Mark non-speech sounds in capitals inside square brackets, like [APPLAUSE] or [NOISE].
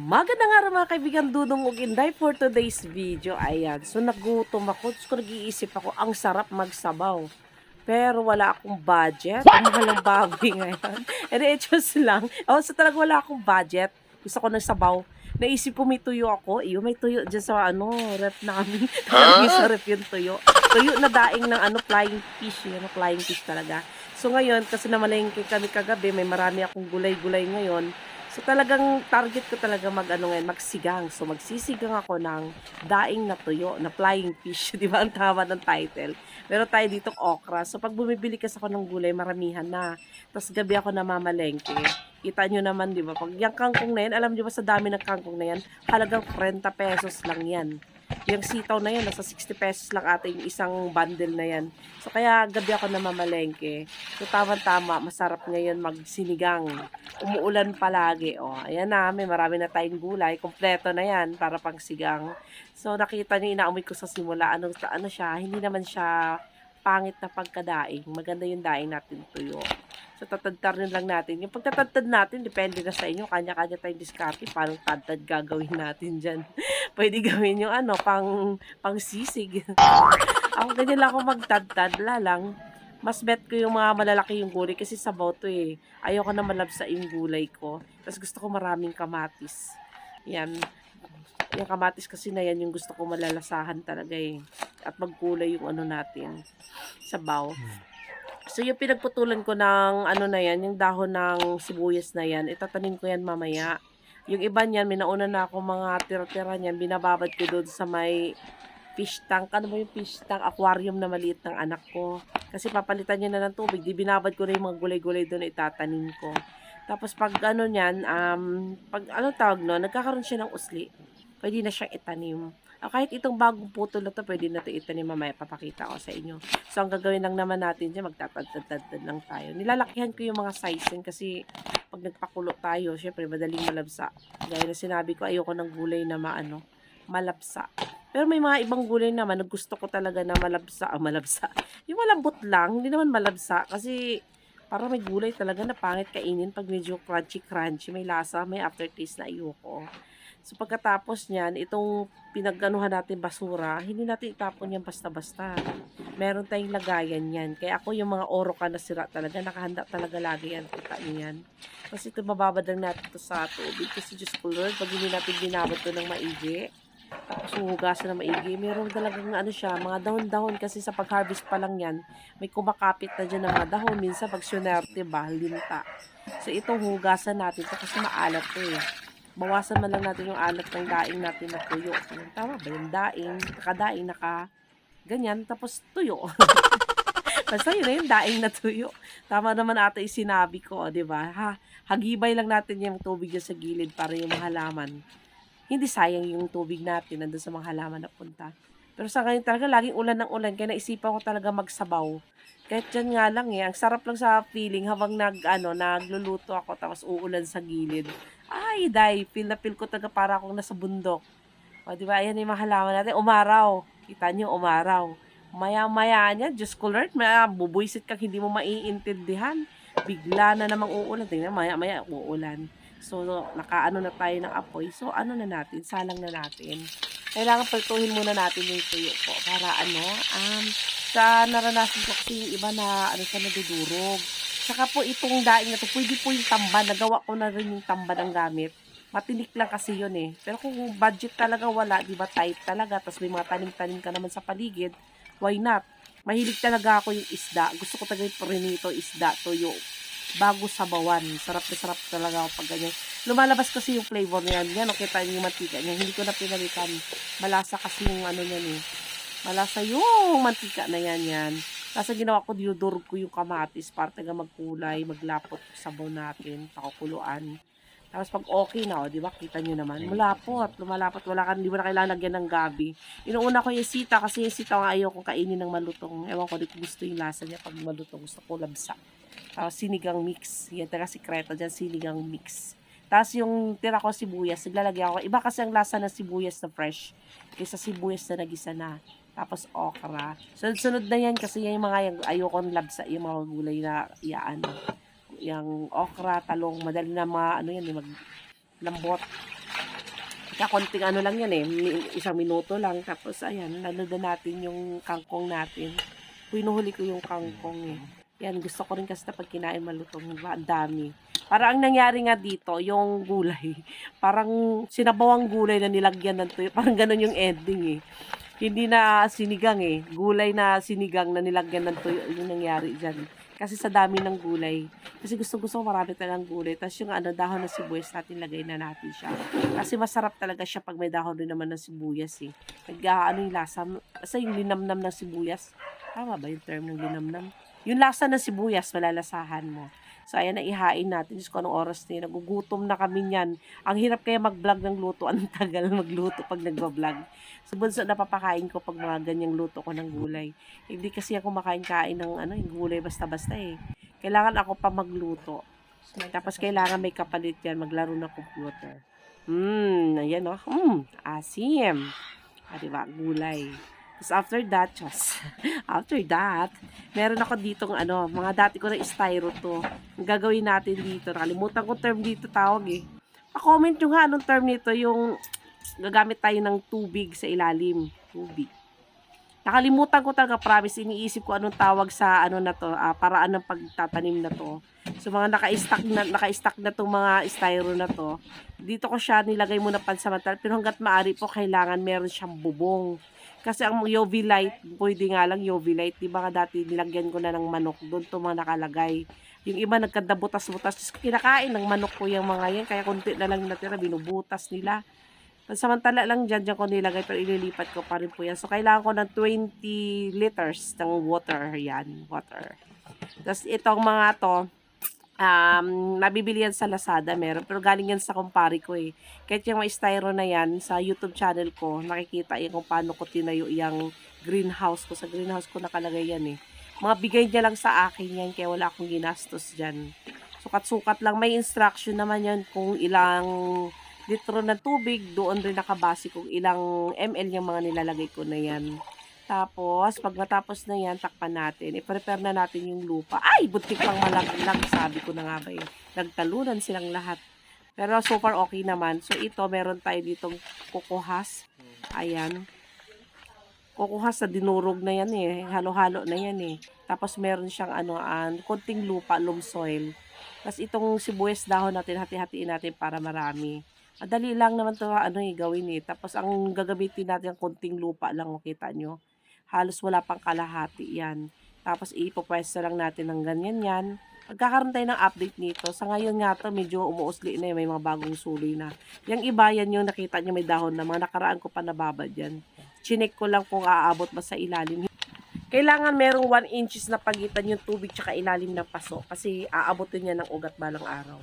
Magandang araw mga kaibigan, Dudong ug Inday for today's video. Ayan, so nagutom ako. So nag-iisip ako, ang sarap magsabaw. Pero wala akong budget. Ang mahal ng baboy [LAUGHS] ngayon. And it just lang. Oh, so talaga wala akong budget. Gusto ko ng sabaw. Naisip ko may tuyo ako. Iyo, may tuyo dyan sa ano, rep namin. [LAUGHS] Nakalagay sa rep yung tuyo. Tuyo na daing ng ano, flying fish. Yan, flying fish talaga. So ngayon, kasi namalengke kami kagabi, may marami akong gulay-gulay ngayon. So talagang target ko talaga mag ano ngayon, magsigang. So magsisigang ako ng daing na tuyo, na flying fish, [LAUGHS] 'di ba? Ang tama ng title. Meron tayo ditong okra. So pag bumibili kasi ako ng gulay, maramihan na. Tapos gabi ako namamalengke. Kita nyo naman, 'di ba? Pag yung kangkong na yan, alam niyo ba sa dami ng kangkong na yan, halagang 40 pesos lang 'yan. Yung sitaw na yan, nasa 60 pesos lang ata yung isang bundle na yan. So kaya gabi ako namamalengke. So tama-tama, masarap ngayon magsinigang. Umuulan palagi. O, ayan na, may marami na tayong gulay. Kompleto na yan para pang sigang. So nakita niyo, inaamoy ko sa simula. Ano, ano siya, hindi naman siya pangit na pagkadaing. Maganda yung daing natin tuyo. So tatadtar lang natin. Yung pagtatadtad natin, depende na sa inyo. Kanya-kanya tayong diskarte. Paano tadtad gagawin natin dyan. Pwede gawin yung ano, pang, pang sisig. [LAUGHS] ako ganyan lang ako magtadtad. La lang. Mas bet ko yung mga malalaki yung gulay kasi sabaw to eh. Ayoko na malabsa yung gulay ko. Tapos gusto ko maraming kamatis. Yan. Yung kamatis kasi na yan yung gusto ko malalasahan talaga eh. At magkulay yung ano natin. Sabaw. So yung pinagputulan ko ng ano na yan, yung dahon ng sibuyas na yan, itatanim ko yan mamaya. Yung iba niyan, may nauna na ako mga tira-tira niyan, binababad ko doon sa may fish tank. Ano ba yung fish tank? Aquarium na maliit ng anak ko. Kasi papalitan niya na ng tubig. Di binabad ko na yung mga gulay-gulay doon itatanim ko. Tapos pag ano niyan, um, pag ano tawag no, nagkakaroon siya ng usli. Pwede na siyang itanim. Ah, kahit itong bagong putol na to, pwede na ito itanim mamaya. Papakita ko sa inyo. So, ang gagawin lang naman natin dyan, magtatad-tad lang tayo. Nilalakihan ko yung mga sizing kasi pag nagpakulo tayo, syempre madaling malabsa. Gaya na sinabi ko, ayoko ng gulay na maano, malapsa. Pero may mga ibang gulay naman na gusto ko talaga na malabsa. Ah, malabsa. [LAUGHS] Yung malambot lang, hindi naman malabsa. Kasi para may gulay talaga na pangit kainin pag medyo crunchy-crunchy. May lasa, may aftertaste na ayoko. So pagkatapos niyan, itong pinaganuhan natin basura, hindi natin itapon yan basta-basta. Meron tayong lagayan yan. Kaya ako yung mga oro ka na sira talaga, nakahanda talaga lagi yan. Kita yan. Kasi ito mababad lang natin ito sa tubig. Kasi Diyos ko Lord, pag hindi natin binabad ito ng maigi, tapos huhugasan ng maigi, meron talagang ano siya, mga dahon-dahon kasi sa pag-harvest pa lang yan, may kumakapit na dyan ng mga dahon. Minsan pag sunerte ba, linta. So itong hugasan natin ito kasi maalat to eh bawasan man lang natin yung alat ng daing natin na tuyo. Tama ba yung daing, nakadaing, naka ganyan, tapos tuyo. [LAUGHS] Basta yun na yung daing na tuyo. Tama naman ata yung sinabi ko, di ba? Ha, hagibay lang natin yung tubig dyan sa gilid para yung mga halaman. Hindi sayang yung tubig natin nandun sa mga halaman na punta. Pero sa ngayon talaga, laging ulan ng ulan. Kaya naisipan ko talaga magsabaw. Kahit dyan nga lang eh. Ang sarap lang sa feeling habang nag, ano, nagluluto ako tapos uulan sa gilid. Ay, day, feel na feel ko talaga para akong nasa bundok. O, di ba? Ayan yung mga halaman natin. Umaraw. Kita niyo, umaraw. Maya-maya niya, Diyos ko Lord, maya, bubuisit ka, hindi mo maiintindihan. Bigla na namang uulan. Tingnan, maya-maya, uulan. So, nakaano na tayo ng apoy. So, ano na natin, salang na natin. Kailangan pagtuhin muna natin yung tuyo po para ano, um, sa naranasan ko kasi yung iba na ano sa nadudurog. Saka po itong daing na to, pwede po yung tamba. Nagawa ko na rin yung tamba ng gamit. Matinik lang kasi yun eh. Pero kung budget talaga wala, di ba tight talaga, tapos may mga tanim-tanim ka naman sa paligid, why not? Mahilig talaga ako yung isda. Gusto ko talaga yung prinito, isda, tuyo. Bago sabawan. Sarap na sarap talaga ako pag ganyan. Lumalabas kasi yung flavor niyan. Yan, o kita yung mantika niya. Hindi ko na pinalitan. Malasa kasi yung ano niyan eh. Malasa yung mantika na yan yan. Ang ginawa ko, diudurog ko yung kamatis para taga magkulay, maglapot sabaw natin, pakukuluan. Tapos pag okay na, o, di ba, kita nyo naman, malapot, lumalapot, wala ka, hindi mo na kailangan lagyan ng gabi. Inuuna ko yung sita, kasi yung sita nga ayaw kong kainin ng malutong. Ewan ko, di ko gusto yung lasa niya pag malutong, gusto ko labsa. Tapos sinigang mix, yan talaga sikreto dyan, sinigang mix. Tapos yung tira ko sibuyas, naglalagyan ako. Iba kasi ang lasa ng sibuyas na fresh kaysa sibuyas na nagisa na. Tapos okra. Sunod-sunod na yan kasi yan yung mga yung ayokong labsa, yung mga gulay na iyaan. Yung okra, talong, madali na mga ano yan, yung maglambot. Kaya konting ano lang yan eh, isang minuto lang. Tapos ayan, nanood na natin yung kangkong natin. Pinuhuli ko yung kangkong eh. Yan, gusto ko rin kasi na pag kinain malutong, diba? Ang dami. Parang ang nangyari nga dito, yung gulay, [LAUGHS] parang sinabawang gulay na nilagyan ng tuyo. Parang ganun yung ending eh. Hindi na sinigang eh. Gulay na sinigang na nilagyan ng tuyo yung nangyari dyan. Kasi sa dami ng gulay. Kasi gusto gusto ko marami talagang gulay. Tapos yung ano, dahon ng sibuyas natin, lagay na natin siya. Kasi masarap talaga siya pag may dahon din naman ng sibuyas eh. Nag, ano yung lasa, basta yung linamnam ng sibuyas. Tama ba yung term ng linamnam? Yung lasa ng sibuyas, malalasahan mo. So, ayan na ihain natin. Diyos ko, anong oras na yun. Nagugutom na kami niyan. Ang hirap kaya mag-vlog ng luto. [LAUGHS] Ang tagal magluto pag nagbablog. So, bunso napapakain ko pag mga ganyang luto ko ng gulay. Hindi kasi ako makain-kain ng ano, gulay basta-basta eh. Kailangan ako pa magluto. Tapos kailangan may kapalit yan, maglaro ng computer. Hmm, ayan o. Hmm, asim. Ah, diba? Gulay. Tapos after that, just, [LAUGHS] after that, meron ako ditong ano, mga dati ko na styro to. Ang gagawin natin dito, nakalimutan ko term dito tawag eh. Pa-comment nyo nga anong term nito, yung gagamit tayo ng tubig sa ilalim. Tubig. Nakalimutan ko talaga, promise, iniisip ko anong tawag sa ano na to, ah, paraan ng pagtatanim na to. So mga naka-stack na naka-stack na tong mga styro na to. Dito ko siya nilagay muna pansamantala, pero hangga't maaari po kailangan meron siyang bubong. Kasi ang UV light, pwede nga lang UV light. Di ba nga dati nilagyan ko na ng manok doon to mga nakalagay. Yung iba nagkanda butas-butas. Diyos ko, Kinakain ng manok ko yung mga yan. Kaya konti na lang natira, binubutas nila. Samantala lang dyan, dyan ko nilagay pero ililipat ko pa rin po yan. So, kailangan ko ng 20 liters ng water. Yan, water. Tapos, itong mga to, um, nabibili yan sa Lazada, meron. Pero galing yan sa kumpare ko eh. Kahit yung mga styro na yan, sa YouTube channel ko, nakikita yan kung paano ko tinayo yung greenhouse ko. Sa greenhouse ko nakalagay yan eh. Mga bigay niya lang sa akin yan, kaya wala akong ginastos dyan. Sukat-sukat lang. May instruction naman yan kung ilang litro ng tubig, doon rin nakabase kung ilang ml yung mga nilalagay ko na yan. Tapos, pag matapos na yan, takpan natin. I-prepare na natin yung lupa. Ay, butik pang malaglag. Sabi ko na nga ba eh. Nagtalunan silang lahat. Pero so far okay naman. So ito, meron tayo ditong kukuhas. Ayan. Kukuhas sa dinurog na yan eh. Halo-halo na yan eh. Tapos meron siyang ano, an, konting lupa, loam soil. Tapos itong sibuyas dahon natin, hati-hatiin natin para marami. Madali lang naman to ano eh, gawin eh. Tapos ang gagamitin natin ang konting lupa lang, kita nyo. Halos wala pang kalahati yan. Tapos ipopwesto lang natin ng ganyan yan. Magkakaroon tayo ng update nito. Sa ngayon nga to, medyo umuusli na eh, may mga bagong suloy na. Yung iba yan yung nakita nyo may dahon na. Mga nakaraan ko pa nababad yan. Chinek ko lang kung aabot ba sa ilalim. Kailangan merong 1 inches na pagitan yung tubig tsaka ilalim ng paso kasi aabotin niya ng ugat balang araw.